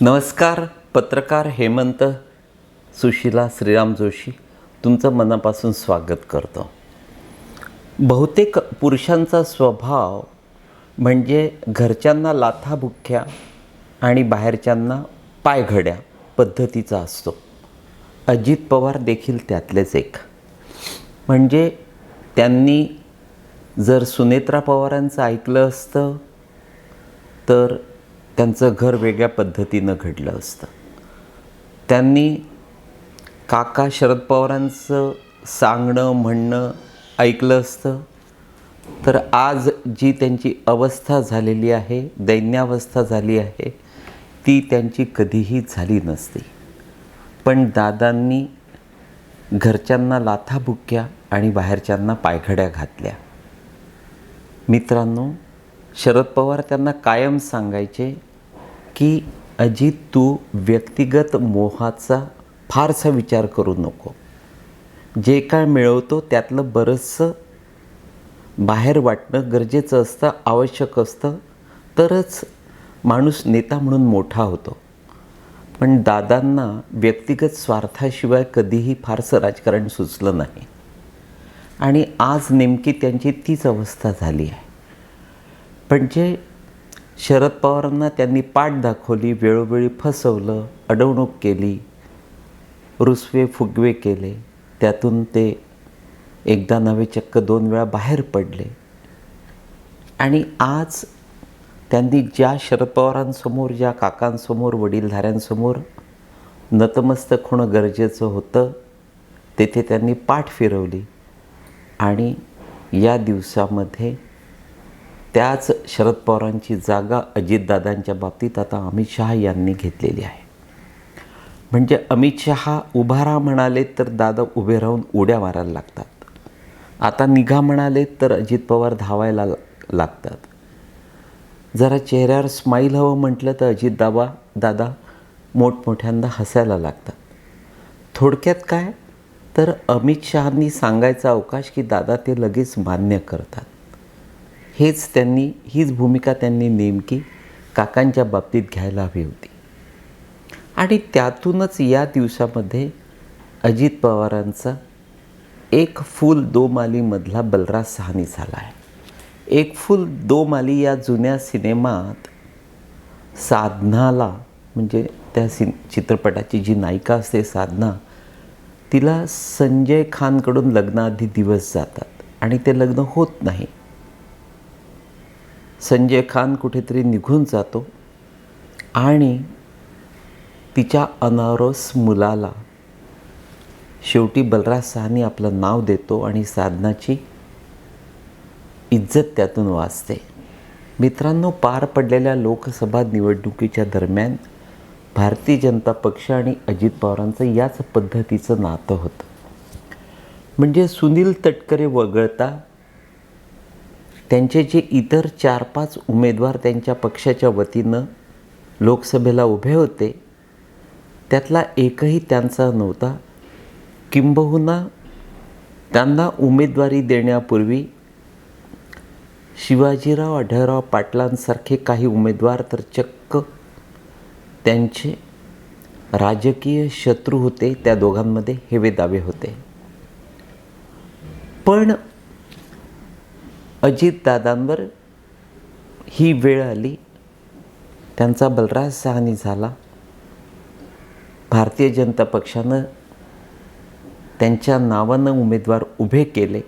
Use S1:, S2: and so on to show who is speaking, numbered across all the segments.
S1: नमस्कार पत्रकार हेमंत सुशिला श्रीराम जोशी तुमचं मनापासून स्वागत करतो. बहुतेक पुरुषांचा स्वभाव म्हणजे घरच्यांना लाथाबुक्क्या आणि बाहेरच्यांना पायघड्या पद्धतीचा असतो. अजित पवार देखील त्यातलेच एक. म्हणजे त्यांनी जर सुनेत्रा पवारांचं ऐकलं असतं तर त्यांचं घर वेगळ्या पद्धतीनं घडलं असतं. त्यांनी काका शरद पवारांचं सांगणं म्हणणं ऐकलं असतं. तर आज जी त्यांची अवस्था झालेली आहे दैन्यावस्था झाली आहे ती त्यांची कधीही झाली नसती. पण दादांनी घरच्यांना लाथाबुक्क्या आणि बाहेरच्यांना पायघड्या घातल्या. मित्रांनो शरद पवार त्यांना कायम सांगायचे की अजित तू व्यक्तिगत मोहाचा फारसा विचार करू नको. जे काय मिळवतो त्यातलं बरंचसं बाहेर वाटणं गरजेचं असतं आवश्यक असतं. तरच माणूस नेता म्हणून मोठा होतो. पण दादांना व्यक्तिगत स्वार्थाशिवाय कधीही फारसं राजकारण सुचलं नाही. आणि आज नेमकी त्यांची तीच अवस्था झाली आहे. पण जे शरद पवारांना त्यांनी पाठ दाखवली वेळोवेळी फसवलं अडवणूक केली रुसवे फुगवे केले. त्यातून ते एकदा नवे चक्क दोन वेळा बाहेर पडले. आणि आज त्यांनी ज्या शरद पवारांसमोर ज्या काकांसमोर वडीलधाऱ्यांसमोर नतमस्तक होणं गरजेचं होतं तेथे त्यांनी पाठ फिरवली. आणि या दिवसामध्ये त्याच शरद पवारांची जागा अजितदादांच्या बाबतीत आता अमित शहा यांनी घेतलेली आहे. म्हणजे अमित शहा उभा राहा म्हणाले तर दादा उभे राहून उड्या मारायला लागतात. आता निघा म्हणाले तर अजित पवार धावायला लागतात. जरा चेहऱ्यावर स्माईल हवं म्हटलं तर अजित दाबा दादा मोठमोठ्यांदा हसायला लागतात. थोडक्यात काय? तर अमित शहांनी सांगायचा अवकाश की दादा ते लगेच मान्य करतात. हेच त्यांनी हीच भूमिका त्यांनी नेमकी काकांच्या बाबतीत घ्यायला हवी होती. आणि त्यातूनच या दिवसामध्ये अजित पवारांचा एक फूल दो मालीमधला बलराज सहानी झाला आहे. एक फूल दो माली या जुन्या सिनेमात साधनाला म्हणजे त्या सिन चित्रपटाची जी नायिका असते साधना तिला संजय खानकडून लग्नाआधी दिवस जातात आणि ते लग्न होत नाही. संजय खान कुठेतरी निघून जातो आणि तिच्या अनारस मुलाला शेवटी बलराज सहानी आपलं नाव देतो आणि साधनाची इज्जत त्यातून वाचते. मित्रांनो पार पडलेल्या लोकसभा निवडणुकीच्या दरम्यान भारतीय जनता पक्ष आणि अजित पवारांचं याच पद्धतीचं नातं होतं. म्हणजे सुनील तटकरे वगळता त्यांचे जे इतर चार पाच उमेदवार त्यांच्या पक्षाच्या वतीनं लोकसभेला उभे होते त्यातला एकही त्यांचा नव्हता. किंबहुना त्यांना उमेदवारी देण्यापूर्वी शिवाजीराव आढळराव पाटलांसारखे काही उमेदवार तर चक्क त्यांचे राजकीय शत्रू होते त्या दोघांमध्ये हेवे दावे होते. पण अजितदादांवर ही वेळ आली. त्यांचा बलराज सहानी झाला. भारतीय जनता पक्षानं त्यांच्या नावानं उमेदवार उभे केले.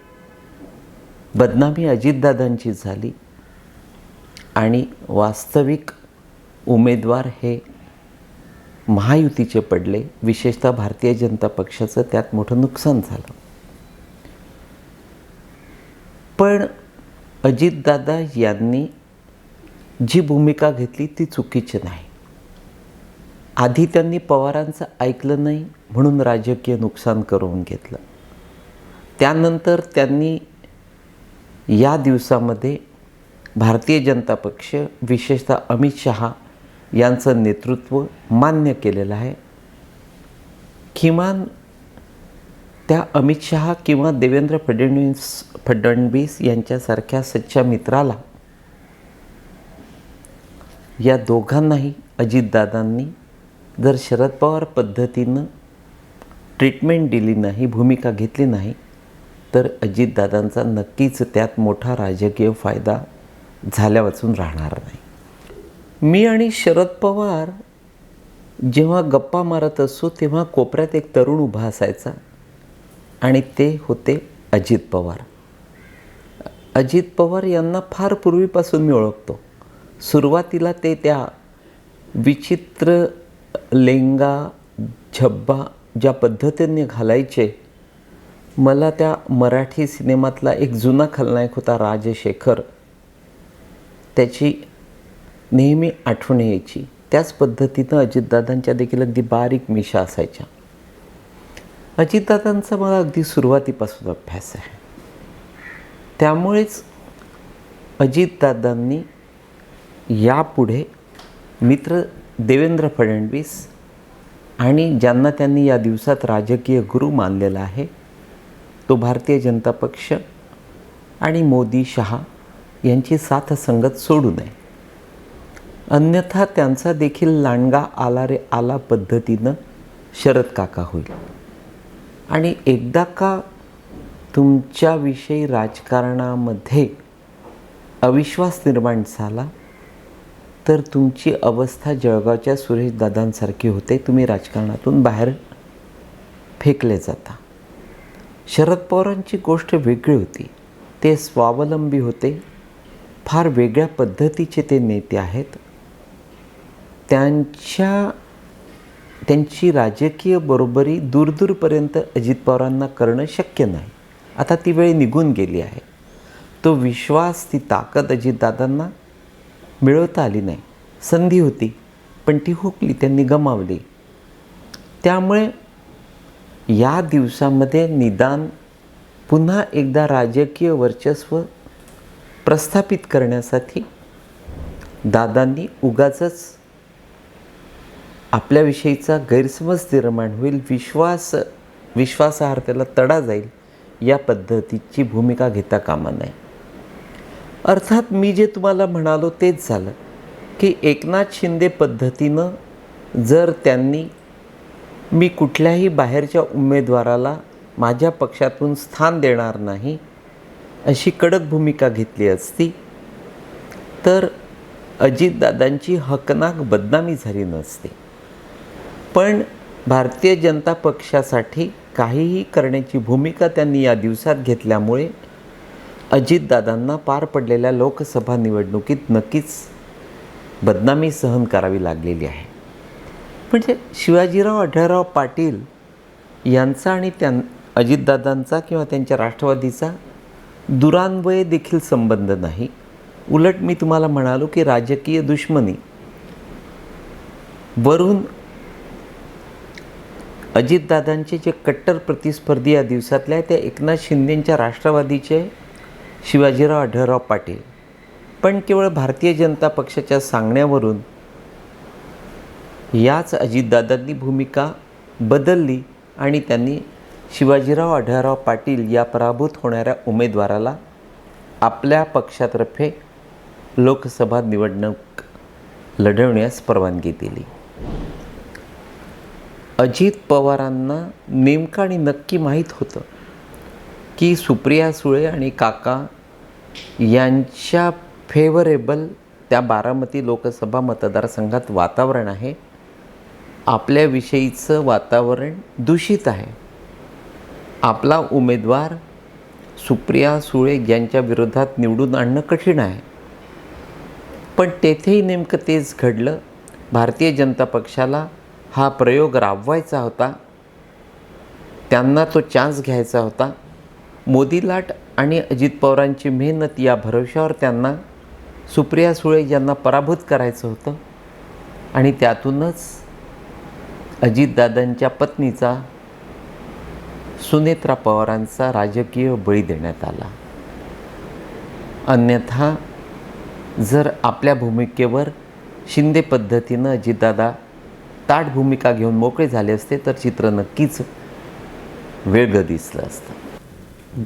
S1: बदनामी अजितदादांची झाली. आणि वास्तविक उमेदवार हे महायुतीचे पडले. विशेषतः भारतीय जनता पक्षाचं त्यात मोठं नुकसान झालं. पण अजितदादा यांनी जी भूमिका घेतली ती चुकीची नाही. आधी त्यांनी पवारांचं ऐकलं नाही म्हणून राजकीय नुकसान करून घेतलं. त्यानंतर त्यांनी या दिवसामध्ये भारतीय जनता पक्ष विशेषतः अमित शहा यांचं नेतृत्व मान्य केलेलं आहे. किमान त्या अमित शहा किंवा देवेंद्र फडणवीस फडणवीस यांच्यासारख्या सच्च्या मित्राला या दोघांनाही अजितदादांनी जर शरद पवार पद्धतीनं ट्रीटमेंट दिली नाही भूमिका घेतली नाही तर अजितदादांचा नक्कीच त्यात मोठा राजकीय फायदा झाल्या वाचून राहणार नाही. मी आणि शरद पवार जेव्हा गप्पा मारत असो तेव्हा कोपऱ्यात एक तरुण उभा असायचा. आणि ते होते अजित पवार. अजित पवार यांना फार पूर्वीपासून मी ओळखतो. सुरुवातीला ते त्या विचित्र लेंगा झब्बा ज्या पद्धतीने घालायचे मला त्या मराठी सिनेमातला एक जुना खलनायक होता राजशेखर त्याची नेहमी आठवण यायची. त्याच पद्धतीनं अजितदादांच्या देखील अगदी बारीक मिशा असायच्या. अजितदादांचा मला अगदी सुरुवातीपासून अभ्यास आहे. त्यामुळेच अजितदादांनी यापुढे मित्र देवेंद्र फडणवीस आणि ज्यांना त्यांनी या दिवसात राजकीय गुरु मानलेला आहे तो भारतीय जनता पक्ष आणि मोदी शहा यांची साथ संगत सोडू नये. अन्यथा त्यांचा देखील लांडगा आला रे आला पद्धतीनं शरद काका होईल. आणि एकदा का तुमच्याविषयी राजकारणामध्ये अविश्वास निर्माण झाला तर तुमची अवस्था जळगावच्या सुरेश दादांसारखी होते. तुम्ही राजकारणातून बाहेर फेकले जाता. शरद पवारांची गोष्ट वेगळी होती. ते स्वावलंबी होते. फार वेगळ्या पद्धतीचे ते नेते आहेत. त्यांच्या त्यांची राजकीय बरोबरी दूरदूरपर्यंत अजित पवारांना करणं शक्य नाही. आता ती वेळ निघून गेली आहे. तो विश्वास ती ताकद अजितदादांना मिळवता आली नाही. संधी होती पण ती हुकली त्यांनी गमावली. त्यामुळे या दिवसामध्ये निदान पुन्हा एकदा राजकीय वर्चस्व प्रस्थापित करण्यासाठी दादांनी उगाचच आपल्याविषयीचा गैरसमज निर्माण होईल विश्वास विश्वासार्हतेला तडा जाईल या पद्धतीची भूमिका घेता कामा नये. अर्थात मी जे तुम्हाला म्हणालो तेच झालं की एकनाथ शिंदे पद्धतीनं जर त्यांनी मी कुठल्याही बाहेरच्या उमेदवाराला माझ्या पक्षातून स्थान देणार नाही अशी कडक भूमिका घेतली असती तर अजितदादांची हकनाक बदनामी झाली नसते. पण भारतीय जनता पक्षासाठी काहीही करण्याची भूमिका त्यांनी या दिवसात घेतल्यामुळे अजितदादांना पार पडलेल्या लोकसभा निवडणुकीत नक्कीच बदनामी सहन करावी लागलेली आहे. म्हणजे शिवाजीराव आढळराव पाटील यांचा आणि त्यां अजितदादांचा किंवा त्यांच्या राष्ट्रवादीचा दुरान्वये देखील संबंध नाही. उलट मी तुम्हाला म्हणालो की राजकीय दुश्मनी. वरून अजितदादांचे जे कट्टर प्रतिस्पर्धी या दिवसातले आहे ते एकनाथ शिंदेंच्या राष्ट्रवादीचे शिवाजीराव आढळराव पाटील. पण केवळ भारतीय जनता पक्षाच्या सांगण्यावरून याच अजितदादांनी भूमिका बदलली आणि त्यांनी शिवाजीराव आढळराव पाटील या पराभूत होणाऱ्या उमेदवाराला आपल्या पक्षातर्फे लोकसभा निवडणूक लढवण्यास परवानगी दिली. अजित पवारांना नेमकं आणि नक्की माहीत होतं की सुप्रिया सुळे आणि काका यांच्या फेवरेबल त्या बारामती लोकसभा मतदारसंघात वातावरण आहे. आपल्याविषयीचं वातावरण दूषित आहे. आपला उमेदवार सुप्रिया सुळे यांच्या विरोधात निवडून आणणं कठीण आहे. पण तेथेही नेमकं तेच घडलं. भारतीय जनता पक्षाला हा प्रयोग राबवायचा होता. त्यांना तो चान्स घ्यायचा होता. मोदी लाट आणि अजित पवारांची मेहनत या भरोश्यावर त्यांना सुप्रिया सुळे यांना पराभूत करायचं होतं. आणि त्यातूनच अजितदादांच्या पत्नीचा सुनेत्रा पवारांचा राजकीय बळी देण्यात आला. अन्यथा जर आपल्या भूमिकेवर शिंदे पद्धतीनं अजितदादा ताट भूमिका घेऊन मोकळे झाले असते तर चित्र नक्कीच वेगळं दिसलं असतं.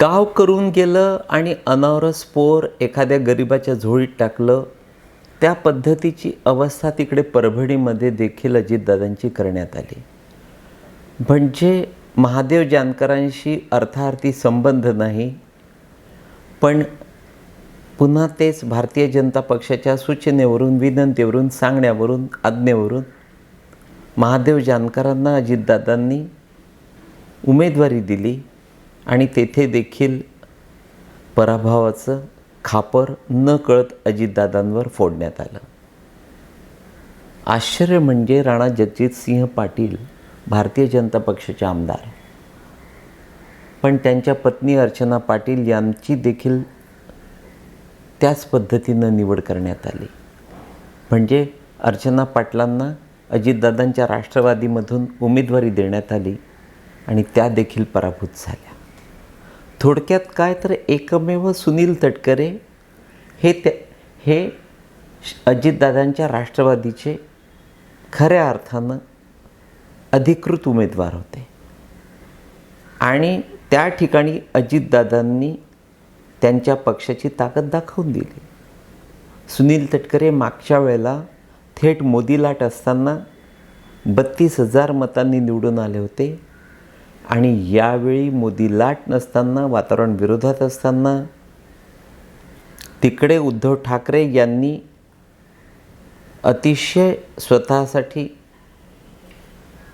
S1: गाव करून गेलं आणि अनावरस पोर एखाद्या गरिबाच्या झोळीत टाकलं त्या पद्धतीची अवस्था तिकडे परभणीमध्ये देखील अजितदादांची करण्यात आली. म्हणजे महादेव जानकरांशी अर्थार्थी संबंध नाही पण पुन्हा तेच भारतीय जनता पक्षाच्या सूचनेवरून विनंतीवरून सांगण्यावरून आज्ञेवरून महादेव जानकरांना अजितदादांनी उमेदवारी दिली आणि तेथे देखील पराभवाचं खापर न कळत अजितदादांवर फोडण्यात आलं. आश्चर्य म्हणजे राणा जगजितसिंह पाटील भारतीय जनता पक्षाचे आमदार. पण त्यांच्या पत्नी अर्चना पाटील यांची देखील त्याच पद्धतीनं निवड करण्यात आली. म्हणजे अर्चना पाटलांना अजितदादांच्या राष्ट्रवादीमधून उमेदवारी देण्यात आली आणि त्या देखील पराभूत झाल्या. थोडक्यात काय तर एकमेव सुनील तटकरे हे त्या हे अजितदादांच्या राष्ट्रवादीचे खऱ्या अर्थानं अधिकृत उमेदवार होते. आणि त्या ठिकाणी अजितदादांनी त्यांच्या पक्षाची ताकद दाखवून दिली. सुनील तटकरे मागच्या वेळेला थेट मोदी लाट असताना बत्तीस हजार मतांनी निवडून आले होते. आणि यावेळी मोदी लाट नसताना वातावरण विरोधात असताना तिकडे उद्धव ठाकरे यांनी अतिशय स्वतःसाठी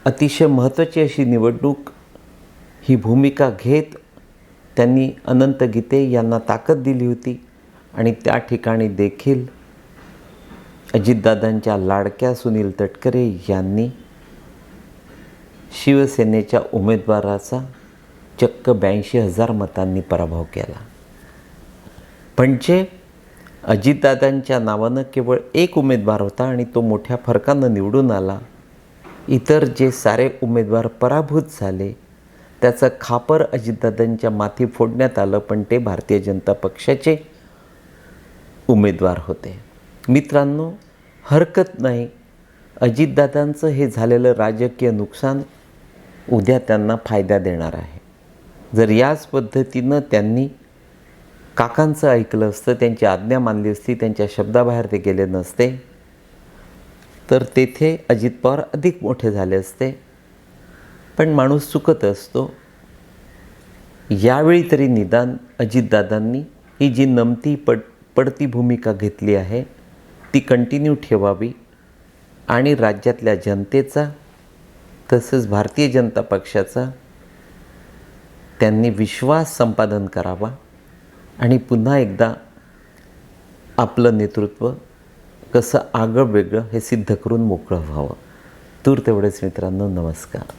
S1: अतिशय महत्त्वाची अशी निवडणूक ही भूमिका घेत त्यांनी अनंत गीते यांना ताकद दिली होती. आणि त्या ठिकाणी देखील अजितदादांच्या लाडक्या सुनील तटकरे यांनी शिवसेनेच्या उमेदवाराचा चक्क ब्याऐंशी हजार मतांनी पराभव केला. म्हणजे अजितदादांच्या नावानं केवळ एक उमेदवार होता आणि तो मोठ्या फरकानं निवडून आला. इतर जे सारे उमेदवार पराभूत झाले त्याचं खापर अजितदादांच्या माथी फोडण्यात आलं पण ते भारतीय जनता पक्षाचे उमेदवार होते. मित्रांनो हरकत नाही. अजितदादांचं हे झालेलं राजकीय नुकसान उद्या त्यांना फायदा देणार आहे. जर याच पद्धतीनं त्यांनी काकांचं ऐकलं असतं त्यांची आज्ञा मानली असती त्यांच्या शब्दाबाहेर ते गेले नसते तर तेथे अजित पवार अधिक मोठे झाले असते. पण माणूस चुकत असतो. यावेळी तरी निदान अजितदादांनी ही जी नमती पड पडती भूमिका घेतली आहे ती कंटिन्यू ठेवावी आणि राज्यातल्या जनतेचा तसंच भारतीय जनता पक्षाचा त्यांनी विश्वास संपादन करावा आणि पुन्हा एकदा आपलं नेतृत्व कसं आगळं वेगळं हे सिद्ध करून मोकळं व्हावं. तूर तेवढेच मित्रांनो नमस्कार.